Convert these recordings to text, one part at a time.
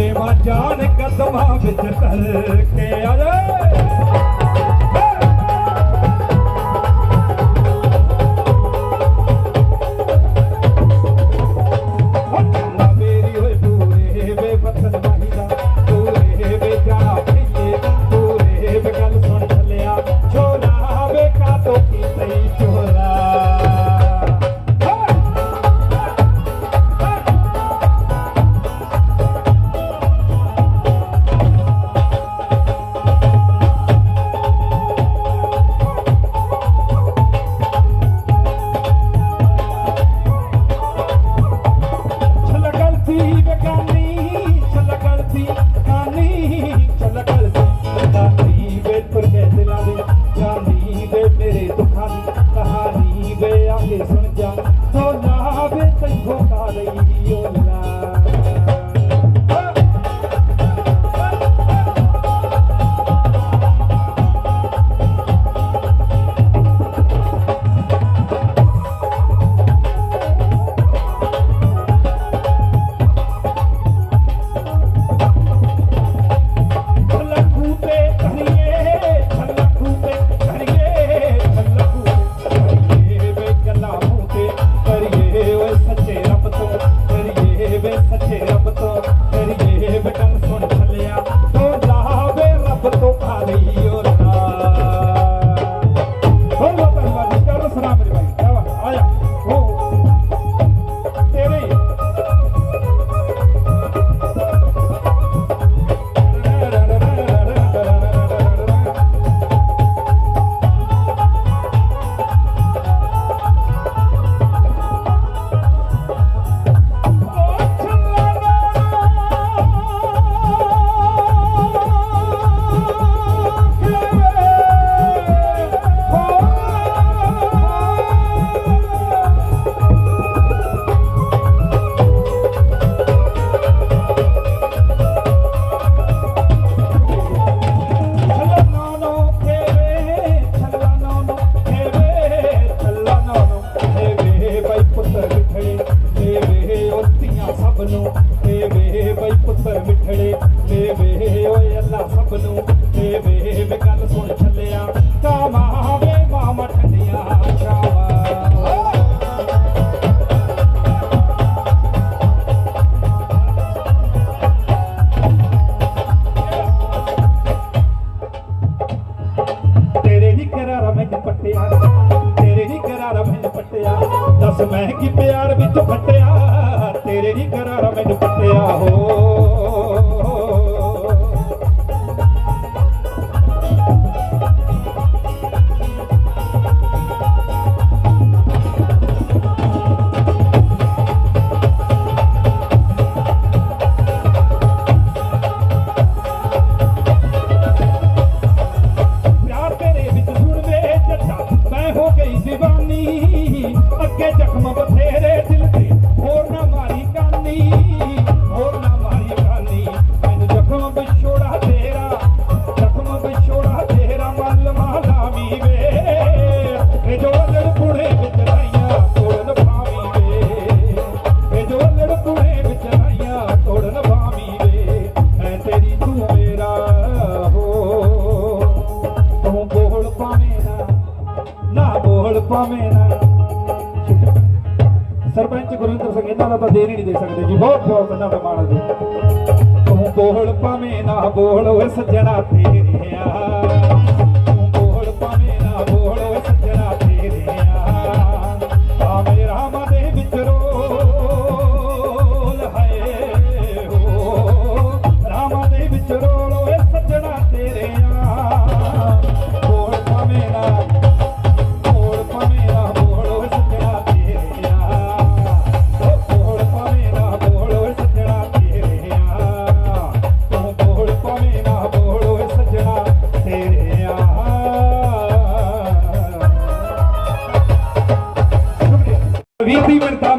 ਦੇਵਾ ਜਾਨ ਕਦਮਾਂ ਵਿੱਚ ਧਰ ਕੇ ਅਰੇ ਵੇ ਵੇ ਵੇ ਓਏ ਅੱਲਾ ਸਭ ਨੂੰ ਵੇ ਵੇ ਵੇ ਗੱਲ ਸੁਣ ਛੱਲਿਆ ਕਾਵਾ ਵੇ ਮਾਮਾ ਠੰਡਿਆ ਕਾਵਾ ਤੇਰੇ ਹੀ ਕਰਾਰਾ ਮੈਂ ਪੱਟਿਆ ਤੇਰੇ ਹੀ ਕਰਾਰਾ ਮੈਂ ਪੱਟਿਆ ਦੱਸ ਮੈਂ ਕੀ ਪਿਆਰ ਵਿੱਚ ਫਟਿਆ ਤੇਰੇ ਹੀ ਕਰਾਰਾ ਮੈਨੂੰ ਪੱਟਿਆ ਹੋ ਭਾਵੇਂ ਨਾ ਸਰਪੰਚ ਗੁਰਿੰਦਰ ਸਿੰਘ, ਇਹਨਾਂ ਦਾ ਤਾਂ ਦੇਰ ਹੀ ਨਹੀਂ ਦੇ ਸਕਦੇ ਜੀ। ਬਹੁਤ ਬਹੁਤ ਇਹਨਾਂ ਦਾ ਮਾਣ ਜੀ। ਤੂੰ ਬੋਲ ਭਾਵੇਂ ਨਾ ਬੋਲ, ਓਏ ਸੱਜਣਾ ਤੇਰੇ ਆ।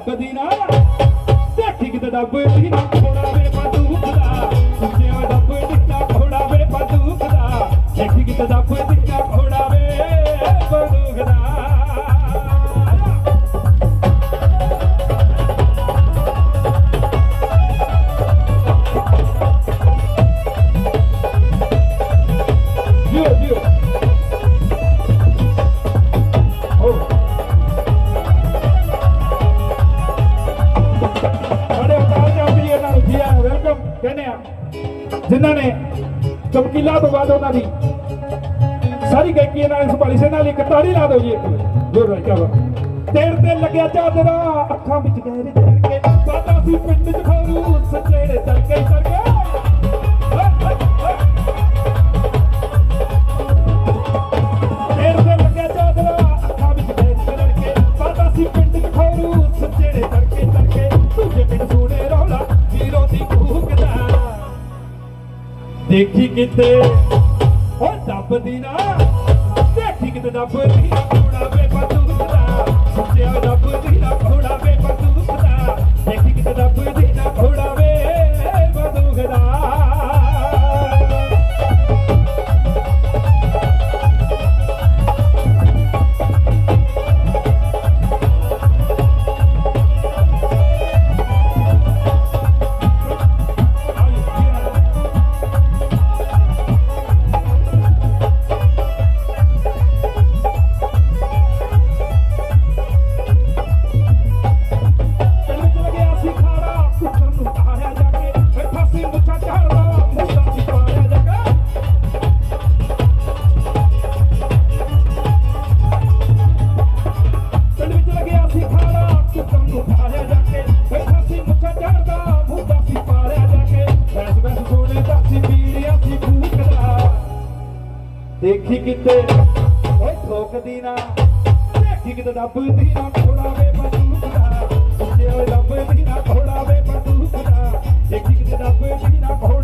ਦੱਬਦੀ ਨਾ ਸੇਠੀ ਕਿਤੇ ਦੱਬਦੀ ਨਾ ਥੋੜਾ ਵੇ ਬਾਦੂ ਖੁਦਾ। ਸੁੱਤੇ ਹੋਏ ਦੱਬ ਦਿੱਤਾ ਥੋੜਾ ਵੇ ਬਾਦੂ ਖੁਦਾ। ਸੇਠੀ ਕਿਤੇ ਦੱਬ ਦਿੱਤਾ ਜਿਨ੍ਹਾਂ ਨੇ ਚਮਕੀਲਾ ਤੋਂ ਬਾਅਦ ਉਹਨਾਂ ਦੀ ਸਾਰੀ ਗਾਇਕੀ ਇਹਨਾਂ ਨੇ ਸੰਭਾਲੀ ਸੇ। ਨਾਲ ਇੱਕ ਤਾੜੀ ਲਾ ਦਿਓ ਜੀ ਇੱਕ। ਜੋਰ ਨਾਲ ਚਾਵਾ ਤੇਰ ਤੇ ਲੱਗਿਆ ਚਾਦਰਾ, ਅੱਖਾਂ ਵਿੱਚ ਗਹਿਰੇ ਚੜ ਕੇ ਸਾਡਾ ਸੀ ਪਿੰਡ ਚ ਖਰੂ ਸੱਚੇੜੇ ਤੜਕੇ ਤੜਕੇ ਕਿਤੇ ਓ ਦੱਬਦੀ ਨਾ ਦੇਖੀ ਕਿਤੇ ਦੱਬਦੀ ਕਿਤੇ ਓਏ ਠੋਕਦੀ ਨਾ, ਦੇਖੀ ਕਿਤੇ ਦੱਬਦੀ ਨਾ ਥੋੜਾ ਵੇ ਬਦੂ ਕਰਾ ਜੇ ਓਏ ਦੱਬਦੀ ਨਾ ਥੋੜਾ ਵੇ ਬਦੂ ਕਰਾ ਦੇਖੀ ਕਿਤੇ ਦੱਬਦੀ ਨਾ ਥੋੜਾ